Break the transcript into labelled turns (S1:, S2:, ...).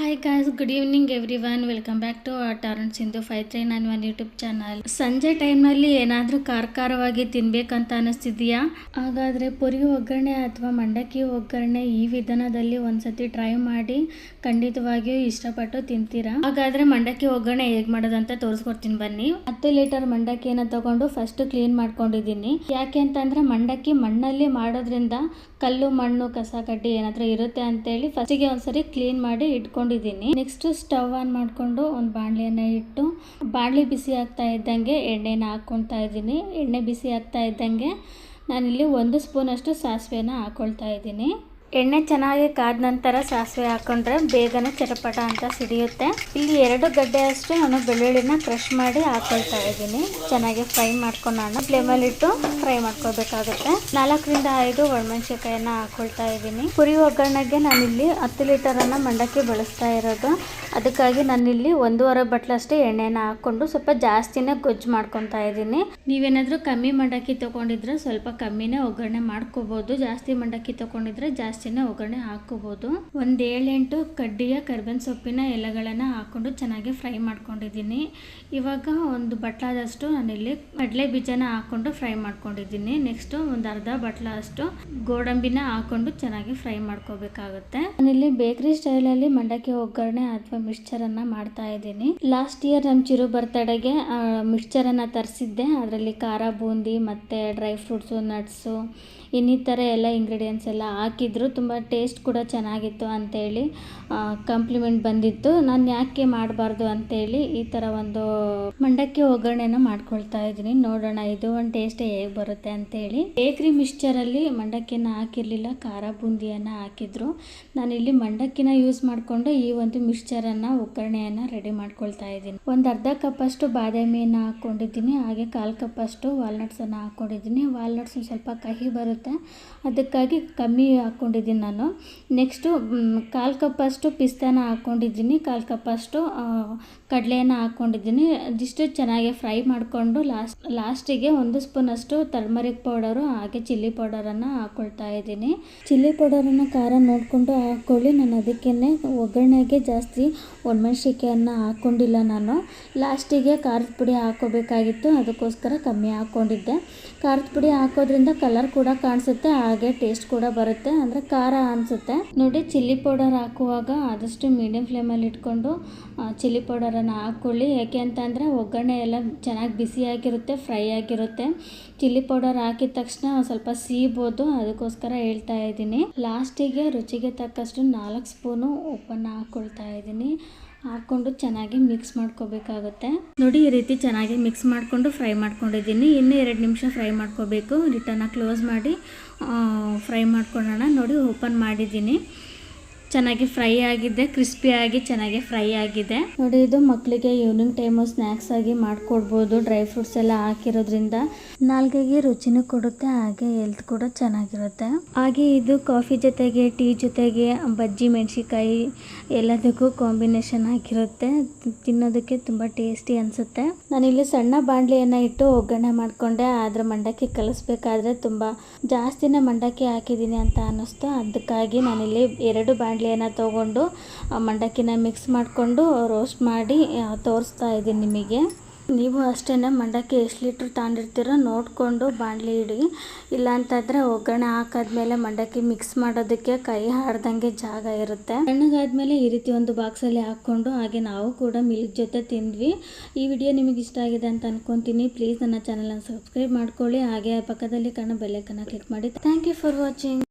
S1: Hi guys good evening everyone welcome back to Taran Sindhu five three nine one YouTube channel ಸಂಜೆ ಟೈಮ್ನಲ್ಲಿ ಏನಾದರೂ ಖಾರ ಖಾರವಾಗಿ ತಿನ್ಬೇಕಂತ ಅನಿಸ್ತಿದೆಯಾ? ಹಾಗಾದರೆ ಪುರಿ ಒಗ್ಗರಣೆ ಅಥವಾ ಮಂಡಕ್ಕಿ ಒಗ್ಗರಣೆ ಈ ವಿಧಾನದಲ್ಲಿ ಒಂದ್ಸತಿ ಟ್ರೈ ಮಾಡಿ ಖಂಡಿತವಾಗಿಯೂ ಇಷ್ಟಪಟ್ಟು ತಿಂತೀರಾ? ಹಾಗಾದರೆ ಮಂಡಕ್ಕಿ ಒಗ್ಗರಣೆ ಹೇಗೆ ಮಾಡೋದಂತ ತೋರಿಸ್ಕೊಡ್ತೀನಿ ಬನ್ನಿ. ಹತ್ತು ಲೀಟರ್ ಮಂಡಕ್ಕಿಯನ್ನು ತಗೊಂಡು ಫಸ್ಟ್ ಕ್ಲೀನ್ ಮಾಡ್ಕೊಂಡಿದ್ದೀನಿ. ಯಾಕೆ ಅಂತಂದ್ರೆ ಮಂಡಕ್ಕಿ ಮಣ್ಣಲ್ಲಿ ಮಾಡೋದ್ರಿಂದ ಕಲ್ಲು, ಮಣ್ಣು, ಕಸ, ಕಡ್ಡಿ ಏನಾದರೂ ಇರುತ್ತೆ ಅಂತೇಳಿ ಫಸ್ಟಿಗೆ ಒಂದ್ಸರಿ ಕ್ಲೀನ್ ಮಾಡಿ ಇಟ್ಕೊಂಡಿದ್ದೀನಿ. ನೆಕ್ಸ್ಟ್ ಸ್ಟವ್ ಆನ್ ಮಾಡಿಕೊಂಡು ಒಂದು ಬಾಣಲೆಯನ್ನು ಇಟ್ಟು, ಬಾಣಲೆ ಬಿಸಿ ಆಗ್ತಾ ಇದ್ದಂಗೆ ಎಣ್ಣೆನ ಹಾಕ್ಕೊಳ್ತಾ ಇದ್ದೀನಿ. ಎಣ್ಣೆ ಬಿಸಿ ಆಗ್ತಾ ಇದ್ದಂಗೆ ನಾನಿಲ್ಲಿ ಒಂದು ಸ್ಪೂನಷ್ಟು ಸಾಸಿವೆನ ಹಾಕ್ಕೊಳ್ತಾ ಇದ್ದೀನಿ. ಎಣ್ಣೆ ಚೆನ್ನಾಗಿ ಕಾದ ನಂತರ ಸಾಸಿವೆ ಹಾಕೊಂಡ್ರೆ ಬೇಗನೆ ಚಟಪಟ ಅಂತ ಸಿಡಿಯುತ್ತೆ. ಇಲ್ಲಿ ಎರಡು ಗಡ್ಡೆ ಅಷ್ಟು ನಾನು ಬೆಳ್ಳುಳ್ಳಿನ ಕ್ರಶ್ ಮಾಡಿ ಹಾಕೊಳ್ತಾ ಇದ್ದೀನಿ. ಚೆನ್ನಾಗಿ ಫ್ರೈ ಮಾಡ್ಕೊಳ್ಳೋಣ ಫ್ಲೇಮಲ್ಲಿ ಇಟ್ಟು ಫ್ರೈ ಮಾಡ್ಕೋಬೇಕಾಗುತ್ತೆ ನಾಲ್ಕರಿಂದ ಐದು ಒಣಮೆಣಸಿನಕಾಯಿನ ಹಾಕೊಳ್ತಾ ಇದ್ದೀನಿ. ಪುರಿ ಒಗ್ಗರಣೆಗೆ ನಾನಿಲ್ಲಿ ಹತ್ತು ಲೀಟರ್ ಅನ್ನ ಮಂಡಕ್ಕಿ ಬಳಸ್ತಾ ಇರೋದು. ಅದಕ್ಕಾಗಿ ನಾನಿಲ್ಲಿ ಒಂದೂವರೆ ಬಟ್ಲಷ್ಟು ಎಣ್ಣೆನ ಹಾಕೊಂಡು ಸ್ವಲ್ಪ ಜಾಸ್ತಿನೇ ಗೊಜ್ಜು ಮಾಡ್ಕೊತಾ ಇದ್ದೀನಿ. ನೀವೇನಾದರೂ ಕಮ್ಮಿ ಮಂಡಕ್ಕಿ ತೊಗೊಂಡಿದ್ರೆ ಸ್ವಲ್ಪ ಕಮ್ಮಿನೇ ಒಗ್ಗರಣೆ ಮಾಡ್ಕೋಬೋದು. ಜಾಸ್ತಿ ಮಂಡಕ್ಕಿ ತಗೊಂಡಿದ್ರೆ ಜಾಸ್ತಿನೇ ಒಗ್ಗರಣೆ ಹಾಕೋಬಹುದು ಒಂದು ಏಳೆಂಟು ಕಡ್ಡಿಯ ಕರ್ಬೇವಿನ ಸೊಪ್ಪಿನ ಎಲೆಗಳನ್ನ ಹಾಕೊಂಡು ಚೆನ್ನಾಗಿ ಫ್ರೈ ಮಾಡ್ಕೊಂಡಿದ್ದೀನಿ. ಇವಾಗ ಒಂದು ಬಟ್ಲಾದಷ್ಟು ನಾನಿಲ್ಲಿ ಕಡಲೆ ಬೀಜನ ಹಾಕೊಂಡು ಫ್ರೈ ಮಾಡ್ಕೊಂಡಿದ್ದೀನಿ. ನೆಕ್ಸ್ಟ್ ಒಂದು ಅರ್ಧ ಬಟ್ಲಾದಷ್ಟು ಗೋಡಂಬಿನ ಹಾಕೊಂಡು ಚೆನ್ನಾಗಿ ಫ್ರೈ ಮಾಡ್ಕೋಬೇಕಾಗುತ್ತೆ. ನಾನಿಲ್ಲಿ ಬೇಕರಿ ಸ್ಟೈಲಲ್ಲಿ ಮಂಡಕ್ಕಿ ಒಗ್ಗರಣೆ ಅಥವಾ ಮಿಕ್ಸ್ಚರ್ ಅನ್ನ ಮಾಡ್ತಾ ಇದ್ದೀನಿ. ಲಾಸ್ಟ್ ಇಯರ್ ನಮ್ಮ ಚಿರು ಬರ್ತಡೆಗೆ ಮಿಕ್ಸ್ಚರ್ ಅನ್ನ ತರಿಸಿದ್ದೆ. ಅದರಲ್ಲಿ ಖಾರ, ಬೂಂದಿ ಮತ್ತೆ ಡ್ರೈ ಫ್ರೂಟ್ಸು, ನಟ್ಸು, ಇನ್ನಿತರ ಎಲ್ಲ ಇಂಗ್ರೀಡಿಯೆಂಟ್ಸ್ ಎಲ್ಲ ಹಾಕಿದ್ರು. ತುಂಬ ಟೇಸ್ಟ್ ಕೂಡ ಚೆನ್ನಾಗಿತ್ತು ಅಂತೇಳಿ ಕಾಂಪ್ಲಿಮೆಂಟ್ ಬಂದಿತ್ತು. ನಾನು ಯಾಕೆ ಮಾಡಬಾರ್ದು ಅಂತೇಳಿ ಈ ಥರ ಒಂದು ಮಂಡಕ್ಕಿ ಒಗ್ಗರಣೆನ ಮಾಡ್ಕೊಳ್ತಾ ಇದ್ದೀನಿ. ನೋಡೋಣ, ಇದು ಒಂದು ಟೇಸ್ಟ್ ಹೇಗೆ ಬರುತ್ತೆ ಅಂತೇಳಿ. ಬೇಕ್ರಿ ಮಿಕ್ಸ್ಚರಲ್ಲಿ ಮಂಡಕ್ಕಿನ ಹಾಕಿರಲಿಲ್ಲ, ಖಾರ ಬೂಂದಿಯನ್ನು ಹಾಕಿದ್ರು. ನಾನಿಲ್ಲಿ ಮಂಡಕ್ಕಿನ ಯೂಸ್ ಮಾಡಿಕೊಂಡು ಈ ಒಂದು ಮಿಕ್ಸ್ಚರನ್ನು ಒಗ್ಗರಣೆಯನ್ನು ರೆಡಿ ಮಾಡ್ಕೊಳ್ತಾ ಇದ್ದೀನಿ. ಒಂದು ಅರ್ಧ ಕಪ್ಪಷ್ಟು ಬಾದಾಮಿಯನ್ನು ಹಾಕ್ಕೊಂಡಿದ್ದೀನಿ ಹಾಗೆ ಕಾಲು ಕಪ್ಪಷ್ಟು ವಾಲ್ನಟ್ಸನ್ನು ಹಾಕ್ಕೊಂಡಿದ್ದೀನಿ ವಾಲ್ನಟ್ಸ್ ಸ್ವಲ್ಪ ಕಹಿ ಬರುತ್ತೆ. ಅದಕ್ಕಾಗಿ ಕಮ್ಮಿ ಹಾಕ್ಕೊಂಡಿದ್ದೀನಿ ನಾನು. ನೆಕ್ಸ್ಟು ಕಾಲು ಕಪ್ಪಷ್ಟು ಪಿಸ್ತಾನ ಹಾಕ್ಕೊಂಡಿದ್ದೀನಿ ಕಾಲು ಕಪ್ಪಷ್ಟು ಕಡಲೆಯನ್ನು ಹಾಕ್ಕೊಂಡಿದ್ದೀನಿ ಅದಿಷ್ಟು ಚೆನ್ನಾಗಿ ಫ್ರೈ ಮಾಡಿಕೊಂಡು ಲಾಸ್ಟ್ ಲಾಸ್ಟಿಗೆ ಒಂದು ಸ್ಪೂನಷ್ಟು ಟರ್ಮರಿಕ್ ಪೌಡರು, ಹಾಗೆ ಚಿಲ್ಲಿ ಪೌಡರನ್ನು ಹಾಕ್ಕೊಳ್ತಾ ಇದ್ದೀನಿ. ಚಿಲ್ಲಿ ಪೌಡರನ್ನು ಖಾರ ನೋಡಿಕೊಂಡು ಹಾಕ್ಕೊಳ್ಳಿ. ನಾನು ಅದಕ್ಕೇ ಒಗ್ಗರಣೆಗೆ ಜಾಸ್ತಿ ಒಣಮೆಣಸಿಕೆಯನ್ನು ಹಾಕ್ಕೊಂಡಿಲ್ಲ ನಾನು. ಲಾಸ್ಟಿಗೆ ಖಾರದ ಪುಡಿ ಹಾಕ್ಕೋಬೇಕಾಗಿತ್ತು. ಅದಕ್ಕೋಸ್ಕರ ಕಮ್ಮಿ ಹಾಕ್ಕೊಂಡಿದ್ದೆ. ಖಾರದ ಪುಡಿ ಹಾಕೋದ್ರಿಂದ ಕಲರ್ ಕೂಡ ಕಾಣಿಸುತ್ತೆ, ಹಾಗೆ ಟೇಸ್ಟ್ ಕೂಡ ಬರುತ್ತೆ. ಅಂದರೆ ಖಾರ ಅನಿಸುತ್ತೆ. ನೋಡಿ ಚಿಲ್ಲಿ ಪೌಡರ್ ಹಾಕುವಾಗ ಆದಷ್ಟು ಮೀಡಿಯಂ ಫ್ಲೇಮಲ್ಲಿ ಇಟ್ಕೊಂಡು ಚಿಲ್ಲಿ ಪೌಡರನ್ನು ಹಾಕ್ಕೊಳ್ಳಿ. ಯಾಕೆ ಅಂತಂದರೆ ಒಗ್ಗರಣೆ ಎಲ್ಲ ಚೆನ್ನಾಗಿ ಬಿಸಿಯಾಗಿರುತ್ತೆ ಫ್ರೈ ಆಗಿರುತ್ತೆ. ಚಿಲ್ಲಿ ಪೌಡರ್ ಹಾಕಿದ ತಕ್ಷಣ ಸ್ವಲ್ಪ ಸೀಬೋದು, ಅದಕ್ಕೋಸ್ಕರ ಹೇಳ್ತಾ ಇದ್ದೀನಿ. ಲಾಸ್ಟಿಗೆ ರುಚಿಗೆ ತಕ್ಕಷ್ಟು ನಾಲ್ಕು ಸ್ಪೂನು ಉಪ್ಪನ್ನು ಹಾಕ್ಕೊಳ್ತಾ ಇದ್ದೀನಿ. ಹಾಕ್ಕೊಂಡು ಚೆನ್ನಾಗಿ ಮಿಕ್ಸ್ ಮಾಡ್ಕೋಬೇಕಾಗುತ್ತೆ. ನೋಡಿ, ಈ ರೀತಿ ಚೆನ್ನಾಗಿ ಮಿಕ್ಸ್ ಮಾಡಿಕೊಂಡು ಫ್ರೈ ಮಾಡ್ಕೊಂಡಿದ್ದೀನಿ. ಇನ್ನೂ ಎರಡು ನಿಮಿಷ ಫ್ರೈ ಮಾಡ್ಕೋಬೇಕು. ರಿಟರ್ನ ಕ್ಲೋಸ್ ಮಾಡಿ ಫ್ರೈ ಮಾಡ್ಕೊಳ್ಳೋಣ. ನೋಡಿ, ಓಪನ್ ಮಾಡಿದ್ದೀನಿ. ಚೆನ್ನಾಗಿ ಫ್ರೈ ಆಗಿದೆ ಕ್ರಿಸ್ಪಿಯಾಗಿ ಚೆನ್ನಾಗಿ ಫ್ರೈ ಆಗಿದೆ. ನೋಡಿ, ಇದು ಮಕ್ಕಳಿಗೆ ಈವ್ನಿಂಗ್ ಟೈಮು ಸ್ನ್ಯಾಕ್ಸ್ ಆಗಿ ಮಾಡಿಕೊಡ್ಬೋದು. ಡ್ರೈ ಫ್ರೂಟ್ಸ್ ಎಲ್ಲ ಹಾಕಿರೋದ್ರಿಂದ ನಾಲ್ಗೆಗೆ ರುಚಿನೂ ಕೊಡುತ್ತೆ, ಹಾಗೆ ಹೆಲ್ತ್ ಕೂಡ ಚೆನ್ನಾಗಿರುತ್ತೆ. ಹಾಗೆ ಇದು ಕಾಫಿ ಜೊತೆಗೆ ಟೀ ಜೊತೆಗೆ, ಬಜ್ಜಿ ಮೆಣಸಿಕಾಯಿ ಎಲ್ಲದಕ್ಕೂ ಕಾಂಬಿನೇಷನ್ ಆಗಿರುತ್ತೆ. ತಿನ್ನೋದಕ್ಕೆ ತುಂಬ ಟೇಸ್ಟಿ ಅನಿಸುತ್ತೆ. ನಾನಿಲ್ಲಿ ಸಣ್ಣ ಬಾಣಲಿಯನ್ನು ಇಟ್ಟು ಒಗ್ಗರಣೆ ಮಾಡಿಕೊಂಡೆ. ಆದರೆ ಮಂಡಕ್ಕಿ ಕಲಿಸ್ಬೇಕಾದ್ರೆ ತುಂಬ ಜಾಸ್ತಿನೇ ಮಂಡಕ್ಕಿ ಹಾಕಿದ್ದೀನಿ ಅಂತ ಅನ್ನಿಸ್ತು. ಅದಕ್ಕಾಗಿ ನಾನಿಲ್ಲಿ ಎರಡು ಬಾಣಲಿ ಬಾಣಲೆಯನ್ನು ತೊಗೊಂಡು ಮಂಡಕ್ಕಿನ ಮಿಕ್ಸ್ ಮಾಡಿಕೊಂಡು ರೋಸ್ಟ್ ಮಾಡಿ ತೋರಿಸ್ತಾ ಇದ್ದೀನಿ ನಿಮಗೆ. ನೀವು ಅಷ್ಟೇ ಮಂಡಕ್ಕಿ ಎಷ್ಟು ಲೀಟ್ರ್ ತಗೊಂಡಿರ್ತೀರೋ ನೋಡಿಕೊಂಡು ಬಾಣಲಿ ಇಡಿ. ಇಲ್ಲಾಂತಂದರೆ ಒಗ್ಗರಣೆ ಹಾಕಾದ್ಮೇಲೆ ಮಂಡಕ್ಕಿ ಮಿಕ್ಸ್ ಮಾಡೋದಕ್ಕೆ ಕೈ ಹಾಡ್ದಂಗೆ ಜಾಗ ಇರುತ್ತೆ. ತಣ್ಣಗಾದ್ಮೇಲೆ ಈ ರೀತಿ ಒಂದು ಬಾಕ್ಸಲ್ಲಿ ಹಾಕ್ಕೊಂಡು ಹಾಗೆ ನಾವು ಕೂಡ ಮಿಲ್ಕ್ ಜೊತೆ ತಿಂದ್ವಿ. ಈ ವಿಡಿಯೋ ನಿಮಗೆ ಇಷ್ಟ ಆಗಿದೆ ಅಂತ ಅನ್ಕೊತೀನಿ. ಪ್ಲೀಸ್ ನನ್ನ ಚಾನಲನ್ನು ಸಬ್ಸ್ಕ್ರೈಬ್ ಮಾಡ್ಕೊಳ್ಳಿ. ಹಾಗೆ ಪಕ್ಕದಲ್ಲಿ ಕಾಣೋ ಬೆಲ್ಲೈಕನ್ನು ಕ್ಲಿಕ್ ಮಾಡಿ. Thank you for watching